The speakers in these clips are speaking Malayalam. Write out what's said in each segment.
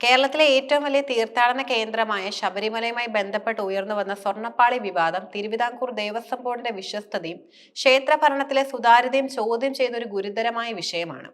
കേരളത്തിലെ ഏറ്റവും വലിയ തീർത്ഥാടന കേന്ദ്രമായ ശബരിമലയുമായി ബന്ധപ്പെട്ട് ഉയർന്നു വന്ന സ്വർണപ്പാളി വിവാദം തിരുവിതാംകൂർ ദേവസ്വം ബോർഡിന്റെ വിശ്വസ്തതയും ക്ഷേത്രഭരണത്തിലെ സുതാര്യതയും ചോദ്യം ചെയ്യുന്ന ഒരു ഗുരുതരമായ വിഷയമാണ്.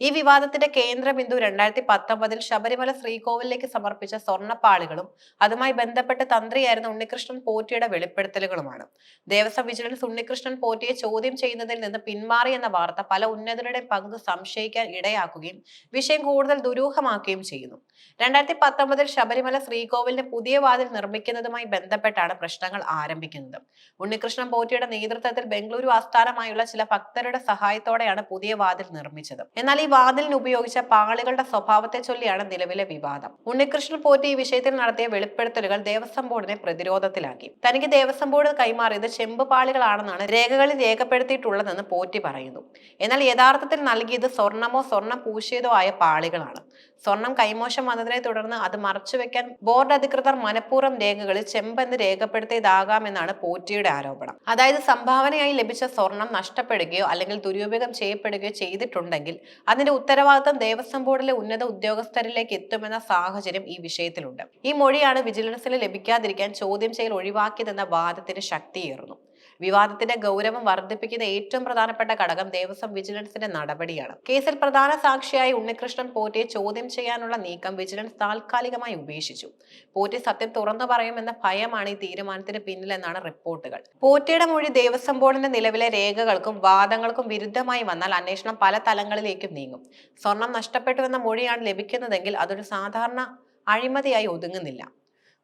ഈ വിവാദത്തിന്റെ കേന്ദ്ര ബിന്ദു രണ്ടായിരത്തി പത്തൊമ്പതിൽ ശബരിമല ശ്രീകോവിലേക്ക് സമർപ്പിച്ച സ്വർണപ്പാളികളും അതുമായി ബന്ധപ്പെട്ട് തന്ത്രിയായിരുന്ന ഉണ്ണികൃഷ്ണൻ പോറ്റിയുടെ വെളിപ്പെടുത്തലുകളുമാണ്. ദേവസ്വം വിജിലൻസ് ഉണ്ണികൃഷ്ണൻ പോറ്റിയെ ചോദ്യം ചെയ്യുന്നതിൽ നിന്ന് പിന്മാറി എന്ന വാർത്ത പല ഉന്നതരുടെ പങ്ക് സംശയിക്കാൻ ഇടയാക്കുകയും വിഷയം കൂടുതൽ ദുരൂഹമാക്കുകയും ചെയ്യുന്നു. രണ്ടായിരത്തി പത്തൊമ്പതിൽ ശബരിമല ശ്രീകോവിലിന് പുതിയ വാതിൽ നിർമ്മിക്കുന്നതുമായി ബന്ധപ്പെട്ടാണ് പ്രശ്നങ്ങൾ ആരംഭിക്കുന്നത്. ഉണ്ണികൃഷ്ണൻ പോറ്റിയുടെ നേതൃത്വത്തിൽ ബംഗളൂരു ആസ്ഥാനമായുള്ള ചില ഭക്തരുടെ സഹായത്തോടെയാണ് പുതിയ വാതിൽ നിർമ്മിച്ചത്. എന്നാൽ ഈ വാതിലിന് ഉപയോഗിച്ച പാളികളുടെ സ്വഭാവത്തെ ചൊല്ലിയാണ് നിലവിലെ വിവാദം. ഉണ്ണികൃഷ്ണൻ പോറ്റി ഈ വിഷയത്തിൽ നടത്തിയ വെളിപ്പെടുത്തലുകൾ ദേവസ്വം ബോർഡിനെ പ്രതിരോധത്തിലാക്കി. തനിക്ക് ദേവസ്വം ബോർഡ് കൈമാറിയത് ചെമ്പ് പാളികളാണെന്നാണ് രേഖകളിൽ രേഖപ്പെടുത്തിയിട്ടുള്ളതെന്ന് പോറ്റി പറയുന്നു. എന്നാൽ യഥാർത്ഥത്തിൽ നൽകിയത് സ്വർണമോ സ്വർണം പൂശിയതോ ആയ പാളികളാണ്. സ്വർണം കൈമോശം വന്നതിനെ തുടർന്ന് അത് മറച്ചുവെക്കാൻ ബോർഡ് അധികൃതർ മനഃപൂർവം രേഖകളിൽ ചെമ്പെന്ന് രേഖപ്പെടുത്തിയതാകാമെന്നാണ് പോറ്റിയുടെ ആരോപണം. അതായത് സംഭാവനയായി ലഭിച്ച സ്വർണം നഷ്ടപ്പെടുകയോ അല്ലെങ്കിൽ ദുരുപയോഗം ചെയ്യപ്പെടുകയോ ചെയ്തിട്ടുണ്ടെങ്കിൽ അതിന്റെ ഉത്തരവാദിത്തം ദേവസ്വം ബോർഡിലെ ഉന്നത ഉദ്യോഗസ്ഥരിലേക്ക് എത്തുമെന്ന സാഹചര്യം ഈ വിഷയത്തിലുണ്ട്. ഈ മൊഴിയാണ് വിജിലൻസിന് ലഭിക്കാതിരിക്കാൻ ചോദ്യം ചെയ്യൽ ഒഴിവാക്കിയതെന്ന വാദത്തിന് ശക്തിയേറുന്നു. വിവാദത്തിന്റെ ഗൗരവം വർദ്ധിപ്പിക്കുന്ന ഏറ്റവും പ്രധാനപ്പെട്ട ഘടകം ദേവസ്വം വിജിലൻസിന്റെ നടപടിയാണ്. കേസിൽ പ്രധാന സാക്ഷിയായി ഉണ്ണികൃഷ്ണൻ പോറ്റിയെ ചോദ്യം ചെയ്യാനുള്ള നീക്കം വിജിലൻസ് താൽക്കാലികമായി ഉപേക്ഷിച്ചു. പോറ്റി സത്യം തുറന്നു പറയുമെന്ന ഭയമാണ് ഈ തീരുമാനത്തിന് പിന്നിലെന്നാണ് റിപ്പോർട്ടുകൾ. പോറ്റിയുടെ മൊഴി ദേവസ്വം ബോർഡിന്റെ നിലവിലെ രേഖകൾക്കും വാദങ്ങൾക്കും വിരുദ്ധമായി വന്നാൽ അന്വേഷണം പല തലങ്ങളിലേക്കും നീങ്ങും. സ്വർണം നഷ്ടപ്പെട്ടുവെന്ന മൊഴിയാണ് ലഭിക്കുന്നതെങ്കിൽ അതൊരു സാധാരണ അഴിമതിയായി ഒതുങ്ങുന്നില്ല.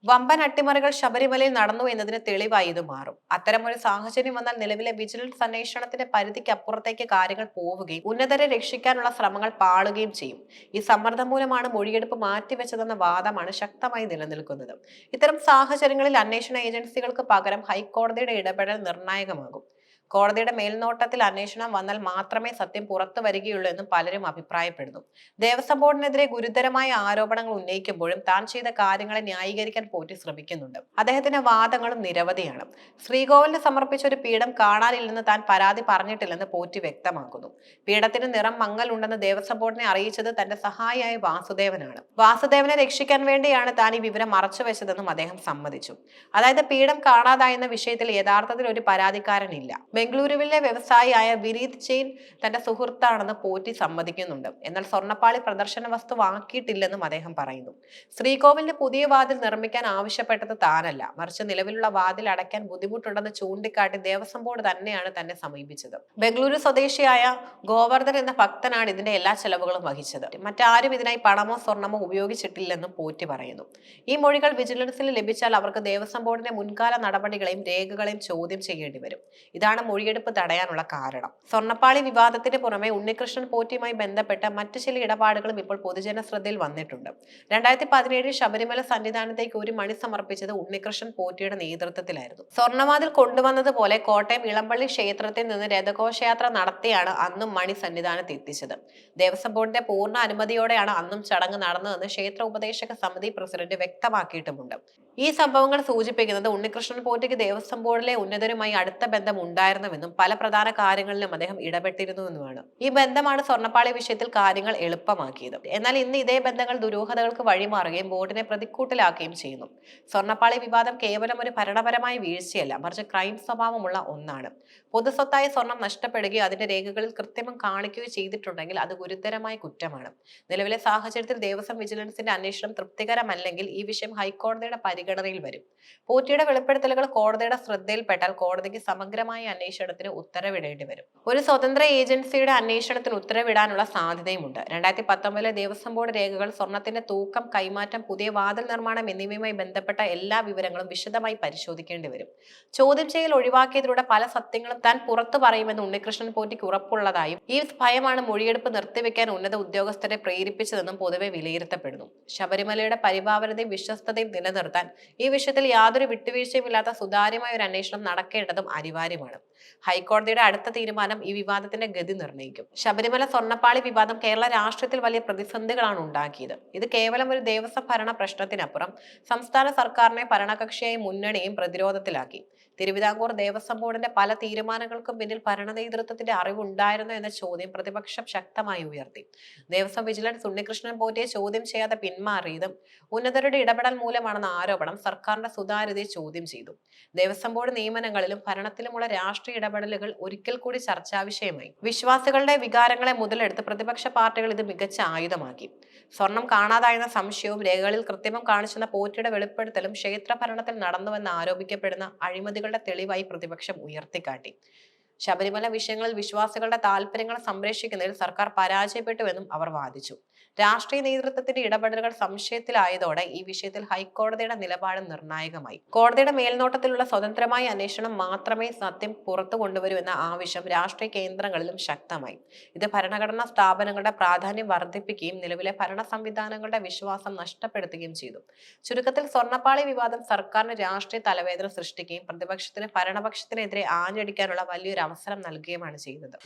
വമ്പൻ അട്ടിമറികൾ ശബരിമലയിൽ നടന്നു എന്നതിന് തെളിവായി ഇത് മാറും. അത്തരമൊരു സാഹചര്യം വന്നാൽ നിലവിലെ വിജിലൻസ് അന്വേഷണത്തിന്റെ പരിധിക്ക് അപ്പുറത്തേക്ക് കാര്യങ്ങൾ പോവുകയും ഉന്നതരെ രക്ഷിക്കാനുള്ള ശ്രമങ്ങൾ പാളുകയും ചെയ്യും. ഈ സമ്മർദ്ദം മൂലമാണ് മൊഴിയെടുപ്പ് മാറ്റിവെച്ചതെന്ന വാദമാണ് ശക്തമായി നിലനിൽക്കുന്നത്. ഇത്തരം സാഹചര്യങ്ങളിൽ അന്വേഷണ ഏജൻസികൾക്ക് പകരം ഹൈക്കോടതിയുടെ ഇടപെടൽ നിർണായകമാകും. കോടതിയുടെ മേൽനോട്ടത്തിൽ അന്വേഷണം വന്നാൽ മാത്രമേ സത്യം പുറത്തു വരികയുള്ളൂ എന്നും പലരും അഭിപ്രായപ്പെടുന്നു. ദേവസ്വം ബോർഡിനെതിരെ ഗുരുതരമായ ആരോപണങ്ങൾ ഉന്നയിക്കുമ്പോഴും താൻ ചെയ്ത കാര്യങ്ങളെ ന്യായീകരിക്കാൻ പോറ്റി ശ്രമിക്കുന്നുണ്ട്. അദ്ദേഹത്തിന്റെ വാദങ്ങളും നിരവധിയാണ്. ശ്രീകോവിലിന് സമർപ്പിച്ച ഒരു പീഠം കാണാനില്ലെന്ന് താൻ പരാതി പറഞ്ഞിട്ടില്ലെന്ന് പോറ്റി വ്യക്തമാക്കുന്നു. പീഠത്തിന് നിറം മങ്ങലുണ്ടെന്ന് ദേവസ്വം ബോർഡിനെ അറിയിച്ചത് തന്റെ സഹായിയായ വാസുദേവനാണ്. വാസുദേവനെ രക്ഷിക്കാൻ വേണ്ടിയാണ് താൻ ഈ വിവരം മറച്ചു വെച്ചതെന്നും അദ്ദേഹം സമ്മതിച്ചു. അതായത് പീഠം കാണാതായെന്ന വിഷയത്തിൽ യഥാർത്ഥത്തിൽ ഒരു പരാതിക്കാരനില്ല. ബംഗളൂരുവിലെ വ്യവസായിയായ വിനീത് ചെയിൻ തന്റെ സുഹൃത്താണെന്ന് പോറ്റി സമ്മതിക്കുന്നുണ്ട്. എന്നാൽ സ്വർണപ്പാളി പ്രദർശന വസ്തു വസ്തുവാക്കിയിട്ടില്ലെന്നും അദ്ദേഹം പറയുന്നു. ശ്രീകോവിലിന് പുതിയ വാതിൽ നിർമ്മിക്കാൻ ആവശ്യപ്പെട്ടത് താനല്ല. മറിച്ച് നിലവിലുള്ള വാതിൽ അടയ്ക്കാൻ ബുദ്ധിമുട്ടുണ്ടെന്ന് ചൂണ്ടിക്കാട്ടി ദേവസ്വം ബോർഡ് തന്നെയാണ് തന്നെ സമീപിച്ചത്. ബംഗളൂരു സ്വദേശിയായ ഗോവർദ്ധൻ എന്ന ഭക്തനാണ് ഇതിന്റെ എല്ലാ ചെലവുകളും വഹിച്ചത്. മറ്റാരും ഇതിനായി പണമോ സ്വർണമോ ഉപയോഗിച്ചിട്ടില്ലെന്നും പോറ്റി പറയുന്നു. ഈ മൊഴികൾ വിജിലൻസിൽ ലഭിച്ചാൽ അവർക്ക് ദേവസ്വം ബോർഡിന്റെ മുൻകാല നടപടികളെയും രേഖകളെയും ചോദ്യം ചെയ്യേണ്ടി വരും. ഇതാണ് മൊഴിയെടുപ്പ് തടയാനുള്ള കാരണം. സ്വർണപ്പാളി വിവാദത്തിന് പുറമെ ഉണ്ണികൃഷ്ണൻ പോറ്റിയുമായി ബന്ധപ്പെട്ട മറ്റു ചില ഇടപാടുകളും ഇപ്പോൾ പൊതുജന ശ്രദ്ധയിൽ വന്നിട്ടുണ്ട്. രണ്ടായിരത്തി പതിനേഴിൽ ശബരിമല സന്നിധാനത്തേക്ക് ഒരു മണി സമർപ്പിച്ചത് ഉണ്ണികൃഷ്ണൻ പോറ്റിയുടെ നേതൃത്വത്തിലായിരുന്നു. സ്വർണവാതിൽ കൊണ്ടുവന്നതുപോലെ കോട്ടയം ഇളമ്പള്ളി ക്ഷേത്രത്തിൽ നിന്ന് രഥഘോഷയാത്ര നടത്തിയാണ് അന്നും മണി സന്നിധാനത്ത് എത്തിച്ചത്. ദേവസ്വം ബോർഡിന്റെ പൂർണ അനുമതിയോടെയാണ് അന്നും ചടങ്ങ് നടന്നതെന്ന് ക്ഷേത്ര ഉപദേശക സമിതി പ്രസിഡന്റ് വ്യക്തമാക്കിയിട്ടുമുണ്ട്. ഈ സംഭവങ്ങൾ സൂചിപ്പിക്കുന്നത് ഉണ്ണികൃഷ്ണൻ പോറ്റിക്ക് ദേവസ്വം ബോർഡിലെ ഉന്നതരുമായി അടുത്ത ബന്ധം ഉണ്ടായിരുന്നുവെന്നും പല പ്രധാന കാര്യങ്ങളിലും അദ്ദേഹം ഇടപെട്ടിരുന്നുവെന്നുമാണ്. ഈ ബന്ധമാണ് സ്വർണപ്പാളി വിഷയത്തിൽ കാര്യങ്ങൾ എളുപ്പമാക്കിയത്. എന്നാൽ ഇന്ന് ഇതേ ബന്ധങ്ങൾ ദുരൂഹതകൾക്ക് വഴിമാറുകയും ബോർഡിനെ പ്രതിക്കൂട്ടിലാക്കുകയും ചെയ്യുന്നു. സ്വർണപ്പാളി വിവാദം കേവലം ഒരു ഭരണപരമായ വീഴ്ചയല്ല മറിച്ച് ക്രൈം സ്വഭാവമുള്ള ഒന്നാണ്. പൊതുസ്വത്തായ സ്വർണം നഷ്ടപ്പെടുകയോ അതിന്റെ രേഖകളിൽ കൃത്രിമം കാണിക്കുകയോ ചെയ്തിട്ടുണ്ടെങ്കിൽ അത് ഗുരുതരമായ കുറ്റമാണ്. നിലവിലെ സാഹചര്യത്തിൽ ദേവസ്വം വിജിലൻസിന്റെ അന്വേഷണം തൃപ്തികരമല്ലെങ്കിൽ ഈ വിഷയം ഹൈക്കോടതിയുടെ പരിഗണനയിൽ വരും. പോറ്റിയുടെ വെളിപ്പെടുത്തലുകൾ കോടതിയുടെ ശ്രദ്ധയിൽപ്പെട്ടാൽ കോടതിക്ക് സമഗ്രമായ അന്വേഷണത്തിന് ഉത്തരവിടേണ്ടി വരും. ഒരു സ്വതന്ത്ര ഏജൻസിയുടെ അന്വേഷണത്തിന് ഉത്തരവിടാനുള്ള സാധ്യതയുമുണ്ട്. രണ്ടായിരത്തി പത്തൊമ്പതിലെ ദേവസ്വം ബോർഡ് രേഖകൾ സ്വർണത്തിന്റെ തൂക്കം കൈമാറ്റം പുതിയ വാതിൽ നിർമ്മാണം എന്നിവയുമായി ബന്ധപ്പെട്ട എല്ലാ വിവരങ്ങളും വിശദമായി പരിശോധിക്കേണ്ടി വരും. ചോദ്യം ചെയ്യൽ ഒഴിവാക്കിയതിലൂടെ പല സത്യങ്ങളും താൻ പുറത്തു പറയുമെന്ന് ഉണ്ണികൃഷ്ണൻ പോറ്റിക്ക് ഉറപ്പുള്ളതായും ഈ ഭയമാണ് മൊഴിയെടുപ്പ് നിർത്തിവെക്കാൻ ഉന്നത ഉദ്യോഗസ്ഥരെ പ്രേരിപ്പിച്ചതെന്നും പൊതുവെ വിലയിരുത്തപ്പെടുന്നു. ശബരിമലയുടെ പരിഭാവനതയും വിശ്വസ്തതയും നിലനിർത്താൻ ഈ വിഷയത്തിൽ യാതൊരു വിട്ടുവീഴ്ചയുമില്ലാത്ത സുതാര്യമായ ഒരു അന്വേഷണം നടക്കേണ്ടതും അനിവാര്യമാണ്. ഹൈക്കോടതിയുടെ അടുത്ത തീരുമാനം ഈ വിവാദത്തിന്റെ ഗതി നിർണയിക്കും. ശബരിമല സ്വർണപ്പാളി വിവാദം കേരള രാഷ്ട്രീയത്തിൽ വലിയ പ്രതിസന്ധികളാണ് ഉണ്ടാക്കിയത്. ഇത് കേവലം ഒരു ദേവസ്വം ഭരണ പ്രശ്നത്തിനപ്പുറം സംസ്ഥാന സർക്കാരിനെ ഭരണകക്ഷിയായി മുന്നണിയും പ്രതിരോധത്തിലാക്കി. തിരുവിതാംകൂർ ദേവസ്വം ബോർഡിന്റെ പല തീരുമാനങ്ങൾക്കും പിന്നിൽ ഭരണ നേതൃത്വത്തിന്റെ അറിവുണ്ടായിരുന്നു എന്ന ചോദ്യം പ്രതിപക്ഷം ശക്തമായി ഉയർത്തി. ദേവസ്വം വിജിലൻസ് ഉണ്ണികൃഷ്ണൻ പോറ്റിയെ ചോദ്യം ചെയ്യാതെ പിന്മാറിയതും ഉന്നതരുടെ ഇടപെടൽ മൂലമാണെന്ന ആരോപണം സർക്കാരിന്റെ സുതാര്യതയെ ചോദ്യം ചെയ്തു. ദേവസ്വം ബോർഡ് നിയമനങ്ങളിലും ഭരണത്തിലുമുള്ള രാഷ്ട്രീയ ഇടപെടലുകൾ ഒരിക്കൽ കൂടി ചർച്ചാ വിഷയമായി. വിശ്വാസികളുടെ വികാരങ്ങളെ മുതലെടുത്ത് പ്രതിപക്ഷ പാർട്ടികൾ ഇത് മികച്ച ആയുധമാക്കി. സ്വർണം കാണാതായെന്ന സംശയവും രേഖകളിൽ കൃത്രിമം കാണിച്ചെന്ന പോറ്റിയുടെ വെളിപ്പെടുത്തലും ക്ഷേത്ര ഭരണത്തിൽ നടന്നുവെന്ന് ആരോപിക്കപ്പെടുന്ന അഴിമതികളുടെ തെളിവായി പ്രതിപക്ഷം ഉയർത്തിക്കാട്ടി. ശബരിമല വിഷയങ്ങളിൽ വിശ്വാസികളുടെ താല്പര്യങ്ങൾ സംരക്ഷിക്കുന്നതിൽ സർക്കാർ പരാജയപ്പെട്ടുവെന്നും അവർ വാദിച്ചു. രാഷ്ട്രീയ നേതൃത്വത്തിന്റെ ഇടപെടലുകൾ സംശയത്തിലായതോടെ ഈ വിഷയത്തിൽ ഹൈക്കോടതിയുടെ നിലപാട് നിർണായകമായി. കോടതിയുടെ മേൽനോട്ടത്തിലുള്ള സ്വതന്ത്രമായ അന്വേഷണം മാത്രമേ സത്യം പുറത്തു കൊണ്ടുവരൂ എന്ന ആവശ്യം രാഷ്ട്രീയ കേന്ദ്രങ്ങളിലും ശക്തമായി. ഇത് ഭരണഘടനാ സ്ഥാപനങ്ങളുടെ പ്രാധാന്യം വർദ്ധിപ്പിക്കുകയും നിലവിലെ ഭരണ സംവിധാനങ്ങളുടെ വിശ്വാസം നഷ്ടപ്പെടുത്തുകയും ചെയ്തു. ചുരുക്കത്തിൽ സ്വർണപ്പാളി വിവാദം സർക്കാരിന് രാഷ്ട്രീയ തലവേദന സൃഷ്ടിക്കുകയും പ്രതിപക്ഷത്തിന് ഭരണപക്ഷത്തിനെതിരെ ആഞ്ഞടിക്കാനുള്ള വലിയൊരു അവസരം നൽകുകയുമാണ് ചെയ്തത്